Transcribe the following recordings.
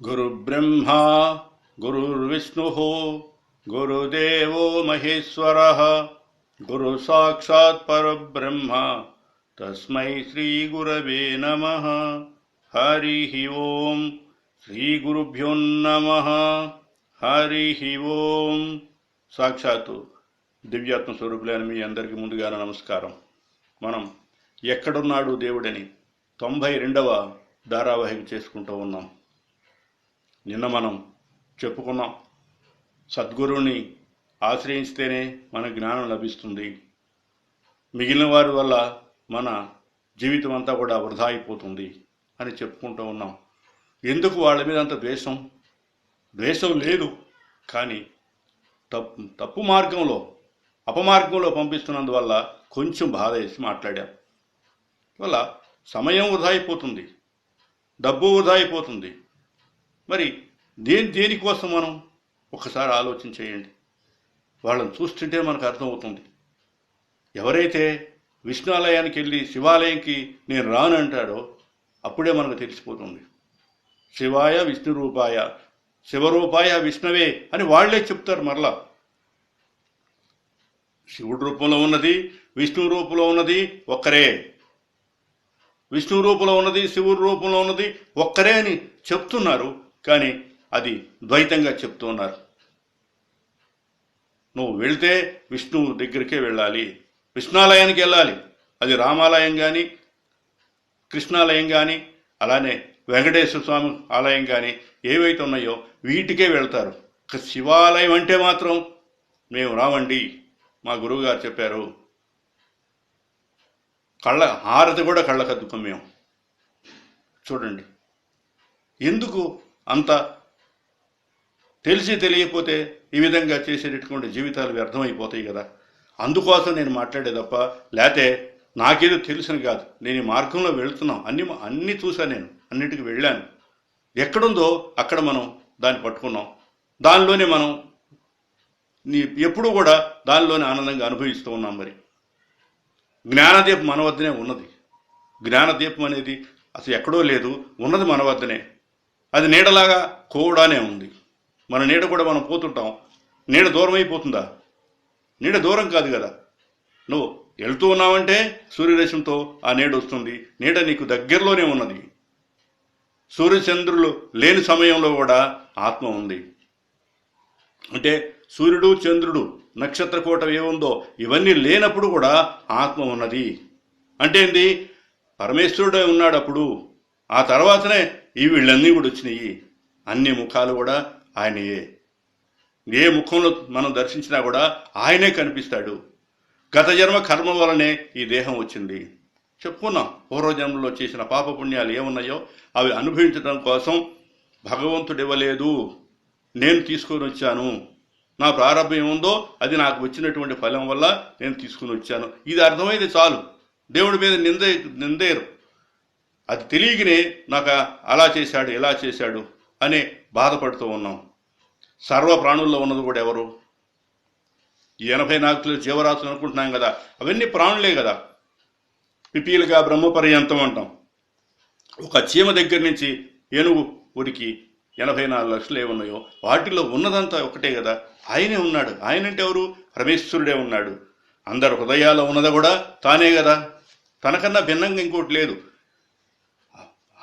गुरुब्रह्मा गुरुर्विष्णुः गुरुदेवो महेश्वरः गुरुसाक्षात् परब्रह्म तस्मै श्रीगुरवे नमः हरिः ओम् శ్రీగురుభ్యో నమ హరి ఓం సాక్షాత్తు దివ్యాత్మ స్వరూపులైన మీ అందరికీ ముందుగానే నమస్కారం మనం ఎక్కడున్నాడు దేవుడని తొంభై రెండవ ధారావాహిక చేసుకుంటూ ఉన్నాం నిన్న మనం చెప్పుకున్నాం. సద్గురువుని ఆశ్రయిస్తేనే మన జ్ఞానం లభిస్తుంది. మిగిలిన వారి వల్ల మన జీవితం అంతా కూడా వృధా అయిపోతుంది అని చెప్పుకుంటూ ఉన్నాం. ఎందుకు వాళ్ళ మీద అంత ద్వేషం? ద్వేషం లేదు కానీ తప్పు తప్పు మార్గంలో అపమార్గంలో పంపిస్తున్నందువల్ల కొంచెం బాధ వేసి మాట్లాడాం. వల్ల సమయం వృధా అయిపోతుంది. డబ్బు వృధా అయిపోతుంది. మరి దేని దేనికోసం మనం ఒకసారి ఆలోచన చేయండి? వాళ్ళని చూస్తుంటే మనకు అర్థమవుతుంది. ఎవరైతే విష్ణాలయానికి వెళ్ళి శివాలయంకి నేను రాను అంటాడో అప్పుడే మనకు తెలిసిపోతుంది. శివాయ విష్ణు రూపాయ శివరూపాయ విష్ణువే అని వాళ్ళే చెప్తారు మరలా. శివుడు రూపంలో ఉన్నది విష్ణు రూపంలో ఉన్నది ఒక్కరే. విష్ణు రూపంలో ఉన్నది శివుడు రూపంలో ఉన్నది ఒక్కరే అని చెప్తున్నారు. కానీ అది ద్వైతంగా చెప్తున్నారు. నువ్వు వెళితే విష్ణువు దగ్గరికే వెళ్ళాలి. విష్ణాలయానికి వెళ్ళాలి. అది రామాలయం కానీ కృష్ణాలయం కానీ అలానే వెంకటేశ్వర స్వామి ఆలయం కానీ ఏవైతే ఉన్నాయో వీటికే వెళ్తారు. శివాలయం అంటే మాత్రం మేము రావండి మా గురువుగారు చెప్పారు. కళ్ళ హారతి కూడా కళ్ళకద్దుకం మేము. చూడండి. ఎందుకు అంత తెలిసి తెలియకపోతే ఈ విధంగా చేసేటటువంటి జీవితాలు వ్యర్థమైపోతాయి కదా. అందుకోసం నేను మాట్లాడే తప్ప లేతే నాకేదో తెలిసిన కాదు. నేను ఈ మార్గంలో వెళుతున్నాం. అన్ని అన్నీ చూశాను నేను. అన్నిటికీ వెళ్ళాను. ఎక్కడుందో అక్కడ మనం దాన్ని పట్టుకున్నాం. దానిలోనే మనం నీ ఎప్పుడూ కూడా దానిలోనే ఆనందంగా అనుభవిస్తూ ఉన్నాం మరి. జ్ఞానదీపం మన వద్దనే ఉన్నది. జ్ఞానదీపం అనేది అసలు ఎక్కడో లేదు. ఉన్నది మన వద్దనే. అది నీడలాగా కూడానే ఉంది. మన నీడ కూడా మనం పోతుంటాం. నీడ దూరం అయిపోతుందా? నీడ దూరం కాదు కదా. నువ్వు వెళ్తూ ఉన్నావంటే సూర్యరశ్మితో ఆ నీడ వస్తుంది. నీడ నీకు దగ్గరలోనే ఉన్నది. సూర్యచంద్రులు లేని సమయంలో కూడా ఆత్మ ఉంది. అంటే సూర్యుడు చంద్రుడు నక్షత్రకూటం ఏముందో ఇవన్నీ లేనప్పుడు కూడా ఆత్మ ఉన్నది. అంటే ఏంది? పరమేశ్వరుడే ఉన్నాడు అప్పుడు ఆ తర్వాతనే ఈ వీళ్ళన్నీ కూడా వచ్చినాయి. అన్ని ముఖాలు కూడా ఆయనయే. ఏ ముఖంలో మనం దర్శించినా కూడా ఆయనే కనిపిస్తాడు. గత జన్మ కర్మ వలనే ఈ దేహం వచ్చింది. చెప్పుకున్నాం పూర్వజన్మలో చేసిన పాపపుణ్యాలు ఏమున్నాయో అవి అనుభవించడం కోసం భగవంతుడు ఇవ్వలేదు నేను తీసుకొని వచ్చాను. నా ప్రారంభం ఏముందో అది నాకు వచ్చినటువంటి ఫలం వల్ల నేను తీసుకుని వచ్చాను. ఇది అర్థమైంది చాలు. దేవుడి మీద నింద నిందేరు. అది తెలియకనే నాకు అలా చేశాడు ఇలా చేశాడు అనే బాధపడుతూ ఉన్నాం. సర్వ ప్రాణుల్లో ఉన్నది కూడా ఎవరు? ఎనభై నాలుగు జీవరాశులు అనుకుంటున్నాం కదా అవన్నీ ప్రాణులే కదా. పిపీలుగా బ్రహ్మపర్యంతం అంటాం. ఒక చీమ దగ్గర నుంచి ఏనుగు ఉరికి ఎనభై నాలుగు లక్షలు ఏమున్నాయో వాటిలో ఉన్నదంతా ఒకటే కదా. ఆయనే ఉన్నాడు. ఆయన అంటే ఎవరు? పరమేశ్వరుడే ఉన్నాడు. అందరు హృదయాల్లో ఉన్నది కూడా తానే కదా. తనకన్నా భిన్నంగా ఇంకోటి లేదు.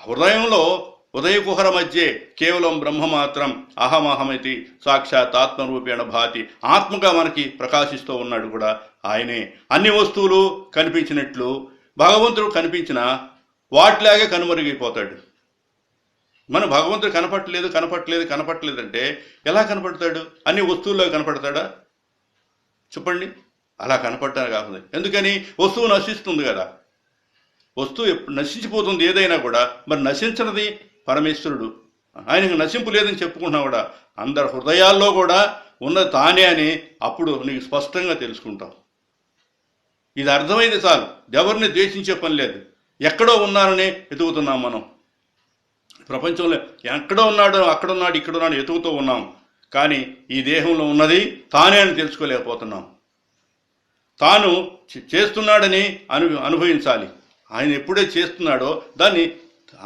హృదయంలో ఉదయకుహర మధ్య కేవలం బ్రహ్మ మాత్రం అహమహమితి సాక్షాత్ ఆత్మరూపేణ భాతి ఆత్మగా మనకి ప్రకాశిస్తూ ఉన్నాడు కూడా ఆయనే. అన్ని వస్తువులు కనిపించినట్లు భగవంతుడు కనిపించిన వాటిలాగే కనుమరుగైపోతాడు. మన భగవంతుడు కనపట్టలేదు కనపట్టలేదు కనపట్టలేదు అంటే ఎలా కనపడతాడు? అన్ని వస్తువుల్లో కనపడతాడా? చెప్పండి. అలా కనపడటానికి కాకుండా ఎందుకని? వస్తువు నశిస్తుంది కదా. వస్తువు ఎప్పుడు నశించిపోతుంది ఏదైనా కూడా మరి నశించినది పరమేశ్వరుడు. ఆయనకు నశింపు లేదని చెప్పుకుంటున్నా కూడా అందరి హృదయాల్లో కూడా ఉన్నది తానే అని అప్పుడు నీకు స్పష్టంగా తెలుసుకుంటావు ఇది అర్థమైంది చాలు. ఎవరిని ద్వేషించే పని లేదు. ఎక్కడో ఉన్నారని ఎదుగుతున్నాం మనం. ప్రపంచంలో ఎక్కడో ఉన్నాడో అక్కడ ఉన్నాడు ఇక్కడ ఉన్నాడు ఎతుకుతూ ఉన్నాం. కానీ ఈ దేహంలో ఉన్నది తానే అని తెలుసుకోలేకపోతున్నాం. తాను చేస్తున్నాడని అను అనుభవించాలి. ఆయన ఎప్పుడే చేస్తున్నాడో దాన్ని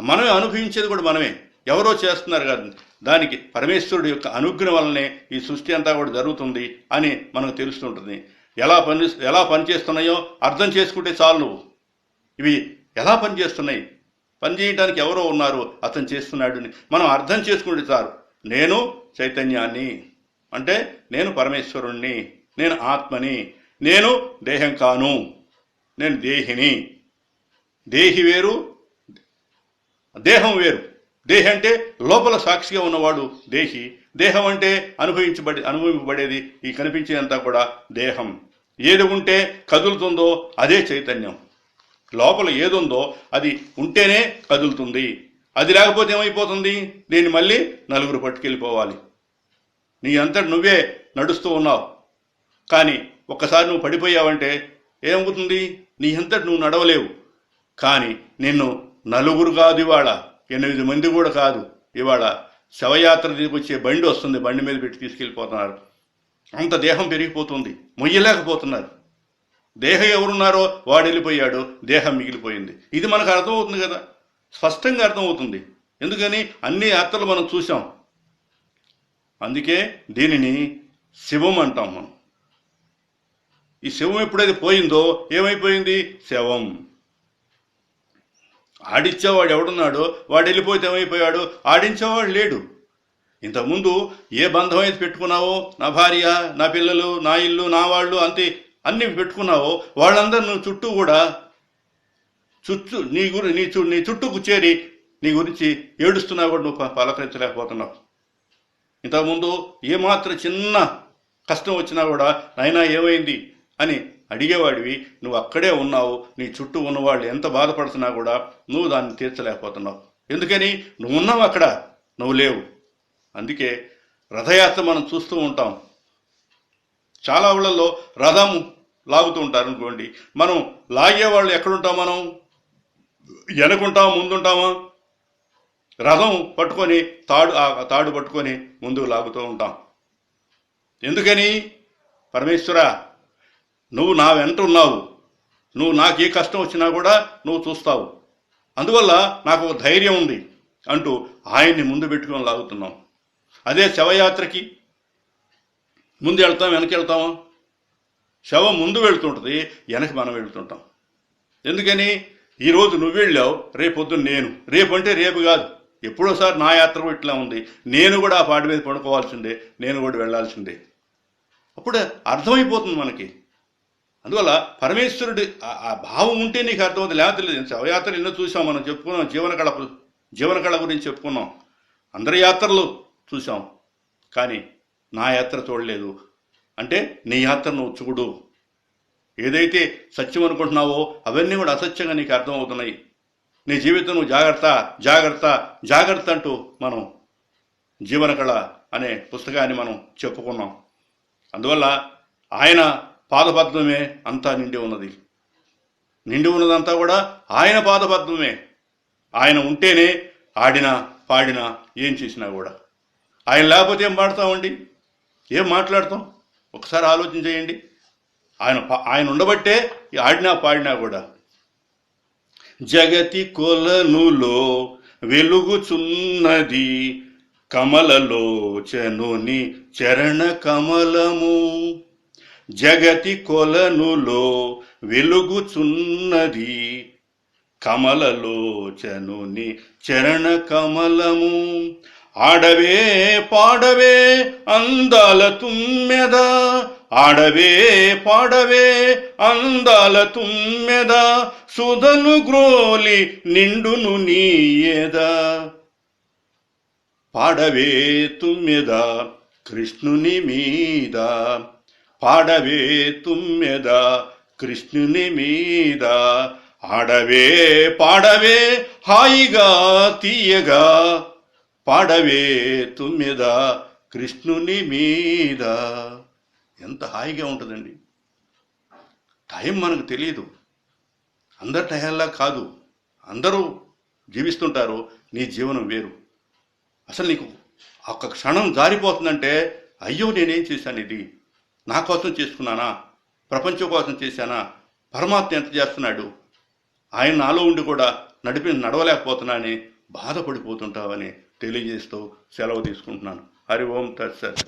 మనమే అనుభవించేది కూడా మనమే. ఎవరో చేస్తున్నారు కాదు. దానికి పరమేశ్వరుడు యొక్క అనుగ్రహం వల్లనే ఈ సృష్టి అంతా కూడా జరుగుతుంది అని మనకు తెలుస్తుంటుంది ఎలా పని ఎలా పనిచేస్తున్నాయో అర్థం చేసుకుంటే చాలు నువ్వు. ఇవి ఎలా పనిచేస్తున్నాయి పని చేయడానికి ఎవరో ఉన్నారు అతను చేస్తున్నాడు మనం అర్థం చేసుకుంటే చాలు. నేను చైతన్యాన్ని అంటే నేను పరమేశ్వరుణ్ణి నేను ఆత్మని నేను దేహం కాను నేను దేహిని. దేహి వేరు దేహం వేరు. దేహి అంటే లోపల సాక్షిగా ఉన్నవాడు దేహి. దేహం అంటే అనుభవించబడి అనుభవింపబడేది ఈ కనిపించేదంతా కూడా దేహం. ఏది ఉంటే కదులుతుందో అదే చైతన్యం. లోపల ఏదుందో అది ఉంటేనే కదులుతుంది. అది లేకపోతే ఏమైపోతుంది? దీన్ని మళ్ళీ నలుగురు పట్టుకెళ్ళిపోవాలి. నీ అంతటి నువ్వే నడుస్తూ ఉన్నావు. కానీ ఒక్కసారి నువ్వు పడిపోయావంటే ఏమవుతుంది? నీ అంతటి నువ్వు నడవలేవు. కానీ నిన్ను నలుగురు కాదు ఇవాళ. ఎనిమిది మంది కూడా కాదు. ఇవాళ శవయాత్ర తీసుకొచ్చే బండి వస్తుంది. బండి మీద పెట్టి తీసుకెళ్ళిపోతున్నారు. అంత దేహం పెరిగిపోతుంది. మొయ్యలేకపోతున్నారు. దేహం ఎవరున్నారో వాడు వెళ్ళిపోయాడు. దేహం మిగిలిపోయింది. ఇది మనకు అర్థమవుతుంది కదా. స్పష్టంగా అర్థమవుతుంది. ఎందుకని? అన్ని యాత్రలు మనం చూసాం అందుకే దీనిని శివం అంటాం మనం. ఈ శివం ఎప్పుడైతే పోయిందో ఏమైపోయింది? శవం. ఆడిచ్చేవాడు ఎవడున్నాడో వాడు వెళ్ళిపోతే ఏమైపోయాడు? ఆడించేవాడు లేడు. ఇంతకుముందు ఏ బంధం అయితే పెట్టుకున్నావో నా భార్య నా పిల్లలు నా ఇల్లు నా వాళ్ళు అంతే అన్ని పెట్టుకున్నావో వాళ్ళందరూ నువ్వు చుట్టూ కూడా చుట్టూ నీ గురి నీ చు నీ చుట్టూకు చేరి నీ గురించి ఏడుస్తున్నా కూడా నువ్వు పలకరించలేకపోతున్నావు. ఇంతకుముందు ఏమాత్రం చిన్న కష్టం వచ్చినా కూడా నాయనా ఏమైంది? అని అడిగేవాడివి నువ్వు అక్కడే ఉన్నావు నీ చుట్టూ ఉన్నవాళ్ళు ఎంత బాధపడుతున్నా కూడా నువ్వు దాన్ని తీర్చలేకపోతున్నావు. ఎందుకని? నువ్వు ఉన్నావు అక్కడ నువ్వు లేవు. అందుకే రథయాత్ర మనం చూస్తూ ఉంటాం. చాలా ఊళ్ళల్లో రథం లాగుతూ ఉంటారు అనుకోండి. మనం లాగేవాళ్ళు ఎక్కడుంటాం మనం? వెనకుంటామా ముందుంటామా? రథం పట్టుకొని తాడు ఆ తాడు పట్టుకొని ముందుకు లాగుతూ ఉంటాం. ఎందుకని? పరమేశ్వర నువ్వు నా వెంట ఉన్నావు. నువ్వు నాకు ఏ కష్టం వచ్చినా కూడా నువ్వు చూస్తావు. అందువల్ల నాకు ఒక ధైర్యం ఉంది అంటూ ఆయన్ని ముందు పెట్టుకొని లాగుతున్నాం. అదే శవయాత్రకి ముందు వెళ్తాం వెనక్కి వెళ్తామా? శవం ముందు వెళ్తుంటుంది వెనక్కి మనం వెళ్తుంటాం. ఎందుకని? ఈరోజు నువ్వు వెళ్ళావు రేపొద్దున నేను. రేపు అంటే రేపు కాదు. ఎప్పుడోసారి నా యాత్ర ఇట్లా ఉంది. నేను కూడా ఆ పాటి మీద పడుకోవాల్సిందే నేను కూడా వెళ్ళాల్సిందే. అప్పుడు అర్థమైపోతుంది మనకి. అందువల్ల పరమేశ్వరుడి ఆ- భావం ఉంటే నీకు అర్థమవుతుంది. లేకపోతే లేదు. శవయాత్ర ఎన్నో చూసాం మనం చెప్పుకున్నాం. జీవన కళ జీవన కళ గురించి చెప్పుకున్నాం. అందరి యాత్రలు చూసాం. కానీ నా యాత్ర చూడలేదు. అంటే నీ యాత్ర నువ్వు చూడు. ఏదైతే సత్యం అనుకుంటున్నావో అవన్నీ కూడా అసత్యంగా నీకు అర్థమవుతున్నాయి. నీ జీవితం నువ్వు జాగ్రత్త జాగ్రత్త జాగ్రత్త అంటూ మనం జీవన కళ అనే పుస్తకాన్ని మనం చెప్పుకున్నాం. అందువల్ల ఆయన పాదపద్మమే అంతా నిండి ఉన్నది. నిండి ఉన్నదంతా కూడా ఆయన పాదపద్మమే. ఆయన ఉంటేనే ఆడినా పాడినా ఏం చేసినా కూడా. ఆయన లేకపోతే ఏం పాడతామండి? ఏం మాట్లాడతాం? ఒకసారి ఆలోచన చేయండి. ఆయన పా- ఆయన ఉండబట్టే ఆడినా పాడినా కూడా. జగతి కొలనులో వెలుగుచున్నది కమలలోచనుని చరణ కమలము. జగతి కొలనులో వెలుగుచున్నది కమలలోచనుని చరణ కమలము ఆడవే పాడవే అందాల తుమ్మెద ఆడవే పాడవే అందాల తుమ్మెద సుధను గ్రోలి నిండును నీయద. పాడవే తుమ్మెద కృష్ణుని మీద పాడవే తుమ్మెద కృష్ణుని మీద. ఆడవే పాడవే హాయిగా తీయగా. పాడవే తుమ్మెద కృష్ణుని మీద. ఎంత హాయిగా ఉంటుందండి. టైం మనకు తెలియదు అందరి టైంలా కాదు. అందరూ జీవిస్తుంటారు. నీ జీవనం వేరు. అసలు నీకు ఒక్క క్షణం జారిపోతుందంటే అయ్యో నేనేం చేశాను ఇది? నా కోసం చేసుకున్నానా? ప్రపంచం కోసం చేశానా? పరమాత్మ ఎంత చేస్తున్నాడు? ఆయన నాలో ఉండి కూడా నడిపి నడవలేకపోతున్నానని బాధపడిపోతుంటావని తెలియజేస్తూ సెలవు తీసుకుంటున్నాను. హరి ఓం తత్సత్